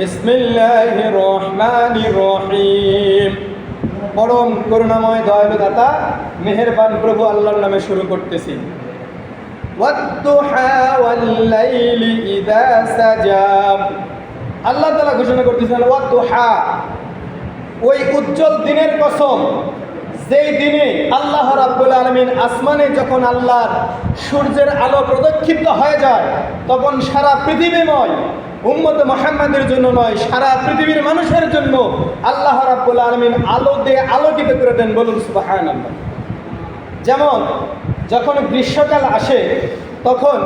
বিসমিল্লাহির রহমানির রহিম পরম করুণাময় দয়ালু দাতা মেহেরবান প্রভু আল্লাহর নামে শুরু করতেছি। আল্লাহ তাআলা ঘোষণা করতেছেন, ওয়াদ্দুহা, ওই উজ্জ্বল দিনের কসম, যেই দিনে আল্লাহ রাব্বুল আলমিন আসমানে যখন আল্লাহর সূর্যের আলো প্রদক্ষিপ্ত হয়ে যায়, তখন সারা পৃথিবীময় উম্মত মোহাম্মদের জন্য নয়, সারা পৃথিবীর মানুষের জন্য আল্লাহ রাব্বুল আলমিন আলো দিয়ে আলোকিত করে দেন বলুন সুবাহান যেমন, যখন গ্রীষ্মকাল আসে, তখন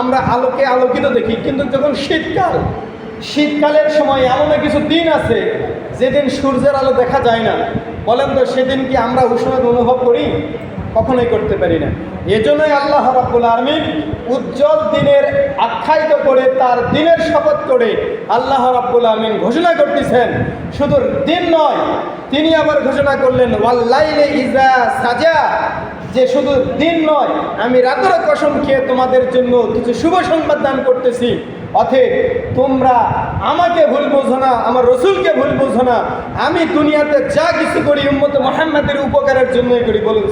আমরা আলোকে আলোকিত দেখি, কিন্তু যখন শীতকাল, শীতকালের সময় এমন কিছু দিন আছে, যেদিন সূর্যের আলো দেখা যায় না। বলেন তো, সেদিন কি আমরা উষ্ণতা অনুভব করি? কখনোই করতে পারি না। এজন্যই আল্লাহ রাব্বুল আলমিন উজ্জ্বল দিনের আখ্যায়িত করে তার দিনের শপথ করে আল্লাহ রাব্বুল আলমিন ঘোষণা করতেছেন, শুধু দিন নয়, তিনি আবার ঘোষণা করলেন ওয়াল্লাইলে ইজা সাজা যে শুধু দিন নয়, আমি রাতের কসম খেয়ে তোমাদের জন্য কিছু শুভ সংবাদ দান করতেছি অথে তোমরা আমাকে ভুল বোঝো না, আমার রসুলকে ভুল বোঝো না। আমি দুনিয়াতে যা কিছু করি উম্মত মোহাম্মদের উপকারের জন্যই করি, বলুন।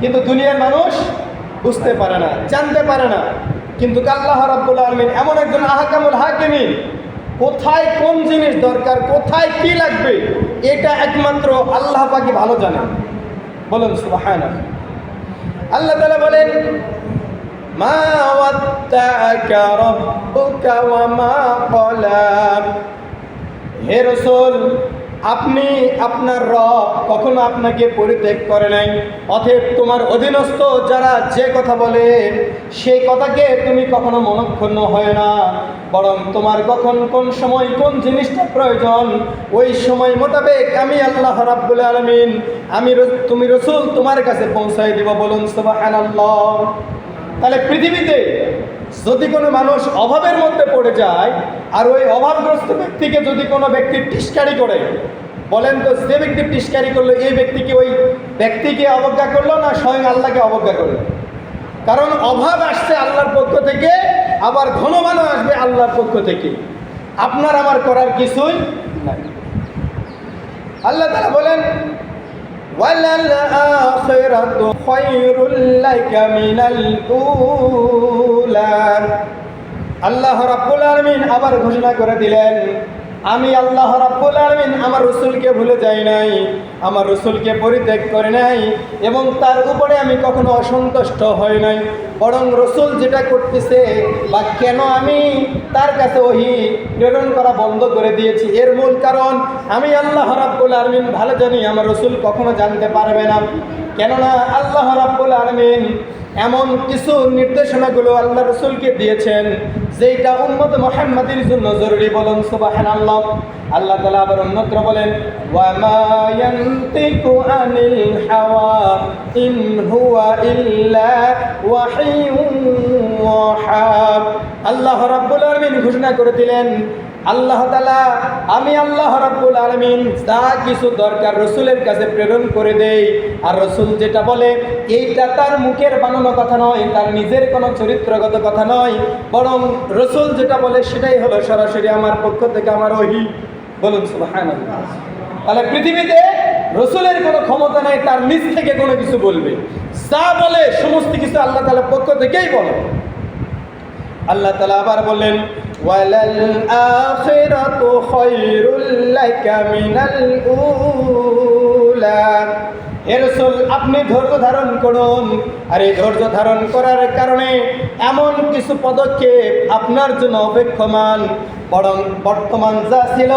কিন্তু দুনিয়ার মানুষ বুঝতে পারে না, জানতে পারে না। কিন্তু আল্লাহ রাব্বুল আলমিন এমন একজন আহকামুল হাকিমিন, কোথায় কোন জিনিস দরকার, কোথায় কি লাগবে, এটা একমাত্র আল্লাহ পাকি ভালো জানেন বলুন সুবহানাল্লাহ। আল্লাহ তালা বলেন ওয়াত্তাকা রাব্বুকা ওয়া মা ক্বালা। হে রসুল, আপনি আপনার রব কখনো আপনাকে পরিত্যাগ করে নাই। অতএব তোমার অধীনস্থ যারা যে কথা বলে, সেই কথাকে তুমি কখনো মনক্ষুণ্ণ হয় না। বরং তোমার কখন কোন সময় কোন জিনিসটা প্রয়োজন, ওই সময় মোতাবেক আমি আল্লাহ রাব্বুল আলমিন, আমি তুমি রসুল তোমার কাছে পৌঁছাই দিব বলুন সুবহানাল্লাহ। তাহলে পৃথিবীতে যদি কোনো মানুষ অভাবের মধ্যে পড়ে যায়, আর ওই অভাবগ্রস্ত ব্যক্তিকে যদি কোনো ব্যক্তি টিস্কারি করে, বলেন তো যে ব্যক্তি টিস্কারি করল, এই ব্যক্তিকে ওই ব্যক্তিকে অবজ্ঞা করল না স্বয়ং আল্লাহকে অবজ্ঞা করল? কারণ অভাব আসছে আল্লাহর পক্ষ থেকে, আবার ঘনমানও আসবে আল্লাহর পক্ষ থেকে। আপনার আমার করার কিছুই নাই। আল্লাহ তালা বলেন ওয়ালাল খায়রুল লাকা মিনাল উলা আল্লাহ রাব্বুল আবার ঘোষণা করে দিলেন আমি আল্লাহ রাব্বুল আলমিন আমার রসুলকে ভুলে যাই নাই, আমার রসুলকে পরিত্যাগ করে নাই এবং তার উপরে আমি কখনো অসন্তুষ্ট হই নাই। বরং রসুল যেটা করতেছে বা কেন আমি তার কাছে ওহি প্রেরণ করা বন্ধ করে দিয়েছি। এর মূল কারণ, আমি আল্লাহ রাব্বুল আলমিন ভালো জানি আমার রসুল কখনো জানতে পারবে না। কেননা আল্লাহ রাব্বুল আলমিন এমন কিছু নির্দেশনাগুলো আল্লাহ রসুলকে দিয়েছেন যেটা উম্মত মোহাম্মদের জন্য জরুরি বলুন সুবাহান আল্লাহ আল্লাহ তালা আবার অন্যত্র বলেন ইন ইল্লা আল্লাহ রাব্বুল আলামিন ঘোষণা করে দিলেন, আল্লাহ তালা আমি আল্লাহ রাব্বুল আলমিন যা কিছু দরকার রসুলের কাছে প্রেরণ করে দেই। আর রসুল যেটা বলে, এইটা তার মুখের বানানো কথা নয়, তার নিজের কোনো চরিত্রগত কথা নয়। বরং রসুল যেটা বলে, সেটাই হলো সরাসরি আমার পক্ষ থেকে আমার ওহি। বলুন তাহলে পৃথিবীতে রসুলের কোনো ক্ষমতা নেই, তার নিজ থেকে কোনো কিছু বলবে। যা বলে, সমস্ত কিছু আল্লাহ তালা পক্ষ থেকেই বলে। আল্লাহ তালা আবার বললেন, ওয়ালাল আখিরাতু খায়রুল লাকা মিনাল উলা। হে রাসূল, আপনি ধৈর্য ধারণ করুন। আর এই ধৈর্য ধারণ করার কারণে এমন কিছু পদক্ষেপ আপনার জন্য অপেক্ষমান। বরং বর্তমান যা ছিল,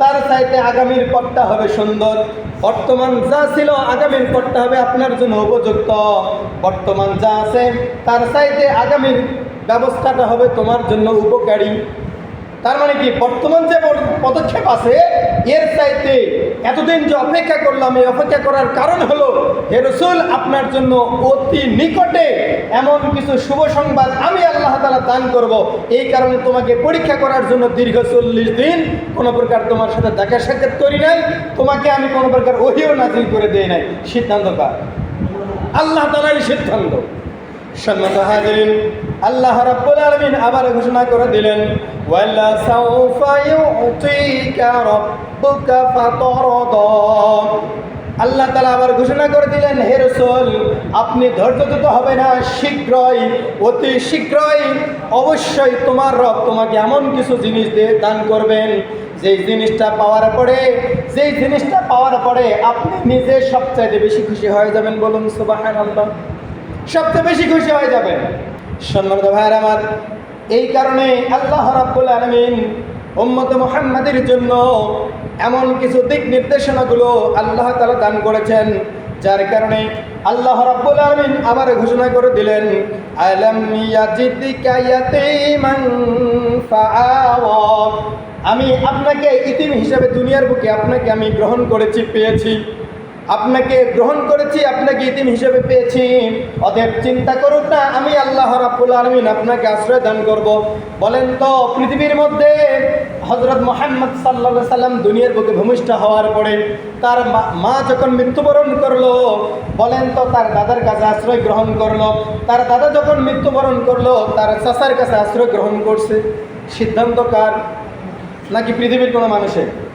তার চাইতে আগামীর পথটা হবে সুন্দর। বর্তমান যা ছিল, আগামীর পথটা হবে আপনার জন্য উপযুক্ত। বর্তমান যা আছে, তার চাইতে আগামীর ব্যবস্থাটা হবে তোমার জন্য উপকারী। তার মানে কি? বর্তমান যে পদক্ষেপ আছে, এর চাইতে এতদিন যে অপেক্ষা করলাম, এই অপেক্ষা করার কারণ হলো, হে রসুল, আপনার জন্য অতি নিকটে এমন কিছু শুভ সংবাদ আমি আল্লাহ তালা দান করব। এই কারণে তোমাকে পরীক্ষা করার জন্য দীর্ঘ চল্লিশ দিন কোনো প্রকার তোমার সাথে দেখা সাক্ষাৎ করি নাই। তোমাকে আমি কোনো প্রকার ওহিও নাজিল করে দেই নাই। সিদ্ধান্ত কার? আল্লাহ তালারই সিদ্ধান্ত। সম্মত হাজিরিন, আল্লাহ আবার ঘোষণা করে দিলেন, ওয়ালা সাউফা ইউতিকা রাব্বুকা ফাতারদা। আল্লাহ তালা আবার ঘোষণা করে দিলেন, হে রসুল, আপনি ধৈর্য দিতে হবে না, শীঘ্রই, অতি শীঘ্রই অবশ্যই তোমার রব তোমাকে এমন কিছু জিনিস দিয়ে দান করবেন। যেই জিনিসটা পাওয়ার পরে, যেই জিনিসটা পাওয়ার পরে আপনি নিজে সবচাইতে বেশি খুশি হয়ে যাবেন বলুন সুবাহান আল্লাহ সবচেয়ে বেশি খুশি হয়ে যাবেন সম্মানিত ভাইয়ের আমার, এই কারণে আল্লাহ রাব্বুল আলমিন উম্মত মুহাম্মাদের জন্য এমন কিছু দিক নির্দেশনাগুলো আল্লাহ তালা দান করেছেন, যার কারণে আল্লাহ রাব্বুল আলামিন আবার ঘোষণা করে দিলেন, আলাম ইয়াজিদিকা ইয়াতীমান ফাআওয়া। আমি আপনাকে ইতিম হিসেবে দুনিয়ার বুকে আপনাকে আমি গ্রহণ করেছি, পেয়েছি। আপনাকে গ্রহণ করেছি, আপনাকে ইতিম হিসেবে পেয়েছি। অতএব চিন্তা করুন না, আমি আল্লাহ রাব্বুল আলমিন আপনাকে আশ্রয় দান করব। বলেন তো, পৃথিবীর মধ্যে হজরত মোহাম্মদ সাল্লা সাল্লাম দুনিয়ার বুকে ভূমিষ্ঠ হওয়ার পরে তার মা- যখন মৃত্যুবরণ করল, বলেন তো তার দাদার কাছে আশ্রয় গ্রহণ করল। তার দাদা যখন মৃত্যুবরণ করল, তার চাচার কাছে আশ্রয় গ্রহণ করছে। সিদ্ধান্ত কার? নাকি পৃথিবীর কোনো মানুষের?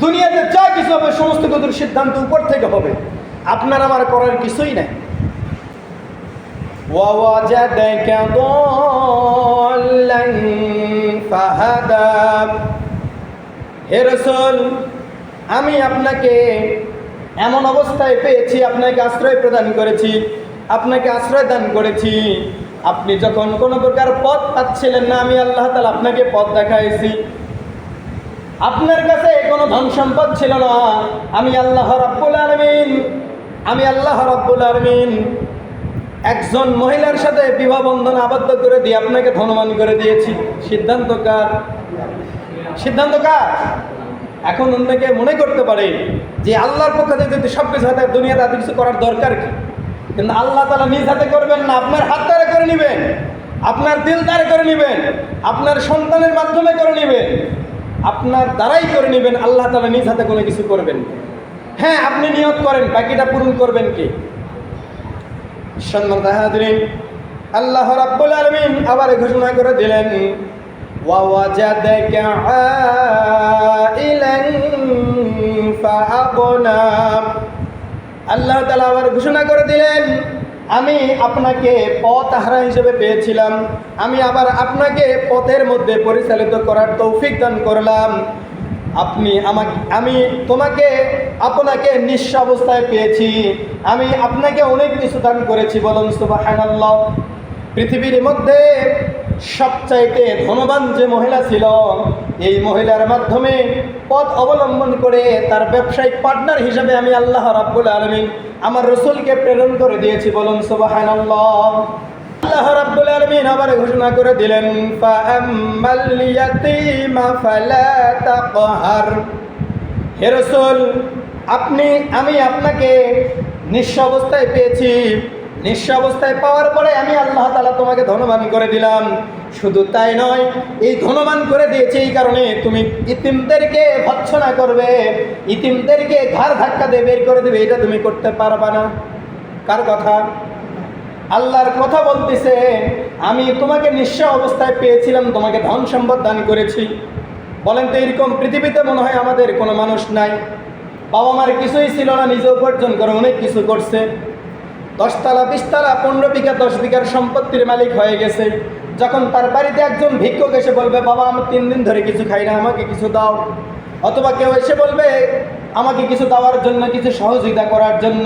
দুনিয়াতে যা কিছু হবে সমস্ত কিছুর সিদ্ধান্ত উপর থেকে হবে আপনার আমার করার কিছুই নাই ووجدك ضالا فهدى হে রসুল আমি আপনাকে এমন অবস্থায় পেয়েছি আপনাকে আশ্রয় প্রদান করেছি আপনাকে আশ্রয় দান করেছি আপনি যখন কোনো প্রকার পথ পাচ্ছিলেন না আমি আল্লাহ তালা আপনাকে পথ দেখাইছি আপনার কাছে কোনো ধন সম্পদ ছিল না। আমি আল্লাহ রাব্বুল আলমিন, আমি আল্লাহ রাব্বুল আলমিন একজন মহিলার সাথে বিবাহ বন্ধন আবদ্ধ করে দিয়ে আপনাকে ধনমান করে দিয়েছি। সিদ্ধান্ত কার? সিদ্ধান্ত কার? এখন অন্যকে মনে করতে পারে যে আল্লাহর পক্ষ থেকে যদি সব কিছু হাতে দুনিয়াতে এত কিছু করার দরকার কি? কিন্তু আল্লাহ তালা নিজ হাতে করবেন না, আপনার হাত দ্বারা করে নেবেন, আপনার দিল দ্বারা করে নেবেন, আপনার সন্তানের মাধ্যমে করে নেবেন। আপনার দ্বারাই করে নেবেন, আল্লাহ তালা নিজ হাতে কোনো কিছু করবেন হ্যাঁ আপনি নিয়ত করেন, বাকিটা পূরণ করবেন কি? হাজরিন, আল্লাহ রাব্বুল আলামিন আবার ঘোষণা করে দিলেন আল্লাহ তাআলা আবার ঘোষণা করে দিলেন আমি আপনাকে পথ হারা হিসেবে পেয়েছিলাম। আমি আবার আপনাকে পথের মধ্যে পরিচালিত করার তৌফিক দান করলাম। আপনি আমাকে আমি তোমাকে, আপনাকে নিঃস্ব অবস্থায় পেয়েছি। আমি আপনাকে অনেক কিছু দান করেছি, বলুন সুবাহ পৃথিবীর মধ্যে সবচাইতে ধনবান যে মহিলা ছিল, এই মহিলার মাধ্যমে পথ অবলম্বন করে তার ব্যবসায়িক পার্টনার হিসেবে আমি আল্লাহ রাব্বুল আলমিন আমার রসুলকে প্রেরণ করে দিয়েছি। বলুন, সুবহানাল্লাহ। আল্লাহ আলামিন ঘোষণা করে দিলেন আপনি, আমি আপনাকে নিঃস্ব অবস্থায় পেয়েছি। নিঃস্ব অবস্থায় পাওয়ার পরে আমি আল্লাহ তাআলা তোমাকে ধনবান করে দিলাম। শুধু তাই নয়, এই ধনবান করে দিয়েছি এই কারণে তুমি ইতিমদেরকে ভৎসনা করবে, ইতিমদেরকে ঘাড় ধাক্কা দিয়ে বের করে দেবে, এটা তুমি করতে পারবা না। কার কথা? আল্লাহর কথা বলতেছে, আমি তোমাকে নিঃস্ব অবস্থায় পেয়েছিলাম, তোমাকে ধন সম্পদ দান করেছি। বলেন তো, এরকম পৃথিবীতে মনে হয় আমাদের কোনো মানুষ নাই। বাবা মার কিছুই ছিল না, নিজে উপার্জন করে অনেক কিছু করছে। দশতলা, বিশতলা, পনেরো বিঘা, দশ বিঘার সম্পত্তির মালিক হয়ে গেছে। যখন তার বাড়িতে একজন ভিক্ষুক এসে বলবে, বাবা, আমি তিন দিন ধরে কিছু খাই না, আমাকে কিছু দাও। অথবা কেউ এসে বলবে, আমাকে কিছু দেওয়ার জন্য, কিছু সহযোগিতা করার জন্য।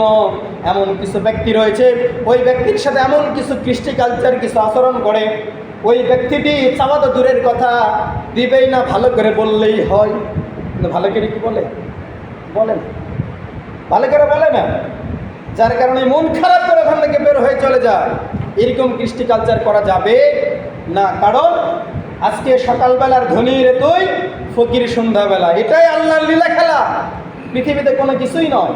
এমন কিছু ব্যক্তি রয়েছে। ওই ব্যক্তির সাথে এমন কিছু কৃষ্টি কালচার কিছু আচরণ করে। ওই ব্যক্তিটি চাওয়া তো দূরের কথা, দিবেই না, ভালো করে বললেই হয়। ভালো করে কি বলে? বলেন ভালো করে বলে না। যার কারণে মন খারাপ করে ওখান থেকে বের হয়ে চলে যায়। এরকম কৃষ্টি কালচার করা যাবে না, কারণ আজকে সকালবেলার ধনীর তুই ফকির সন্ধ্যাবেলা। এটাই আল্লাহর লীলা খেলা। পৃথিবীতে কোনো কিছুই নয়।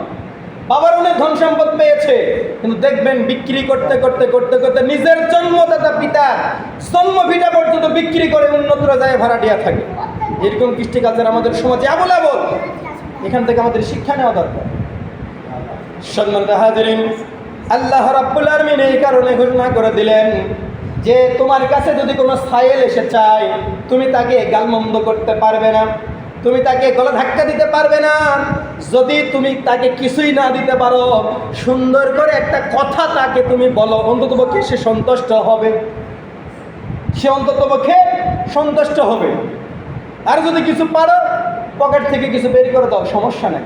বাবার অনেক ধন সম্পদ পেয়েছে, কিন্তু দেখবেন বিক্রি করতে করতে করতে করতে নিজের জন্মদাতা পিতা জন্মভিটা পর্যন্ত বিক্রি করে উন্নত যায় ভাড়াটিয়া থাকে। এরকম কৃষ্টি কালচার আমাদের সমাজে আবল আবল। এখান থেকে আমাদের শিক্ষা নেওয়া দরকার। এই কারণে ঘোষণা করে দিলেন যে তোমার কাছে যদি কোনো এসে চায়, তুমি তাকে গালমন্দ করতে পারবে না, তুমি তাকে গলা ধাক্কা দিতে পারবে না। যদি তুমি তাকে কিছুই না দিতে পারো, সুন্দর করে একটা কথা তাকে তুমি বলো অন্তত পক্ষে সে সন্তুষ্ট হবে। সে অন্তত পক্ষে সন্তুষ্ট হবে। আর যদি কিছু পারো, পকেট থেকে কিছু বের করে দাও, সমস্যা নাই।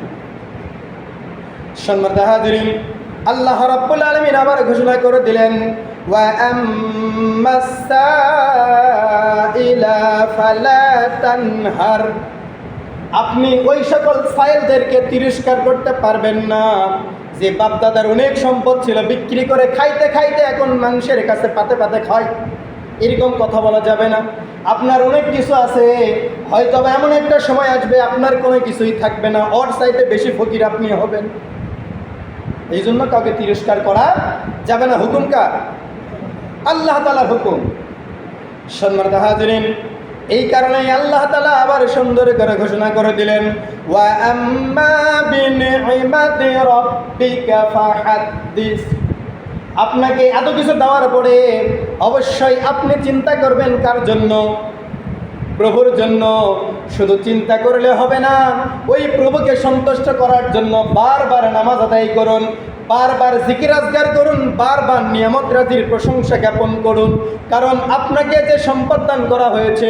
আল্লাহ রাব্বুল আলামিন আবার ঘোষণা করে দিলেন, ওয়া আম্মাস ফালা তানহার। আপনি ওই সকল সাইলদেরকে তিরস্কার করতে পারবেন না। যে বাপদাদার অনেক সম্পদ ছিল, বিক্রি করে খাইতে খাইতে এখন মানুষের কাছে পাতে পাতে খায়। এরকম কথা বলা যাবে না। আপনার অনেক কিছু আছে হয়তো এমন একটা সময় আসবে, আপনার কোনো কিছুই থাকবে না। ওর সাইডে বেশি ফকির আপনি হবেন। এই জন্য কাউকে তিরস্কার করা যাবে না। হুকুম কার? আল্লাহ তালার হুকুম। সম্মানিত হাজরিন, এই কারণেই আল্লাহ তালা আবার সুন্দর করে ঘোষণা করে দিলেন আপনাকে এত কিছু দেওয়ার পরে অবশ্যই আপনি চিন্তা করবেন কার জন্য? প্রভুর জন্য শুধু চিন্তা করলে হবে না, ওই প্রভুকে সন্তুষ্ট করার জন্য বারবার নামাজ আদায় করুন, বারবার জিকির আজগার করুন, বারবার নিয়ামত রাজির প্রশংসা জ্ঞাপন করুন। কারণ আপনাকে যে সম্পদ দান করা হয়েছে,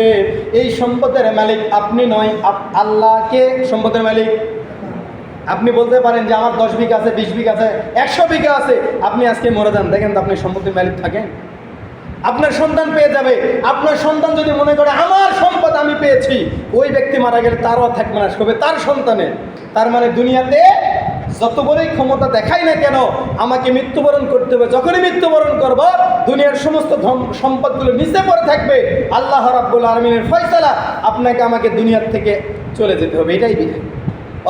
এই সম্পদের মালিক আপনি নয় আল্লাহকে সম্পদের মালিক। আপনি বলতে পারেন যে আমার দশ বিঘা আছে, বিশ বিঘা আছে, একশো বিঘা আছে, আপনি আজকে মরে যান। দেখেন তো আপনি সম্পত্তির মালিক থাকেন। আপনার সন্তান পেয়ে যাবে। আপনার সন্তান যদি মনে করে, আমার সম্পদ আমি পেয়েছি। ওই ব্যক্তি মারা গেলে তারও থাকবে না সবে তার সন্তানে তার মানে দুনিয়াতে যত বড়ই ক্ষমতা দেখাই না কেন, আমাকে মৃত্যুবরণ করতে হবে। যখনই মৃত্যুবরণ করব, দুনিয়ার সমস্ত সম্পদগুলো নিচে পড়ে থাকবে। আল্লাহ রাব্বুল আলমিনের ফয়সালা আপনাকে আমাকে দুনিয়ার থেকে চলে যেতে হবে। এটাই বিধান।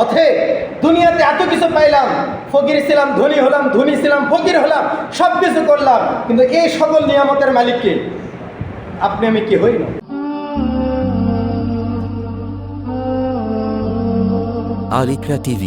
অথে দুনিয়াতে এত কিছু পাইলাম। ফকির ছিলাম, ধনী হলাম, ধনী ছিলাম, ফকির হলাম, সব কিছু করলাম। কিন্তু এই সকল নিয়ামতের মালিককে আপনি আমি কি হই না? Arikra TV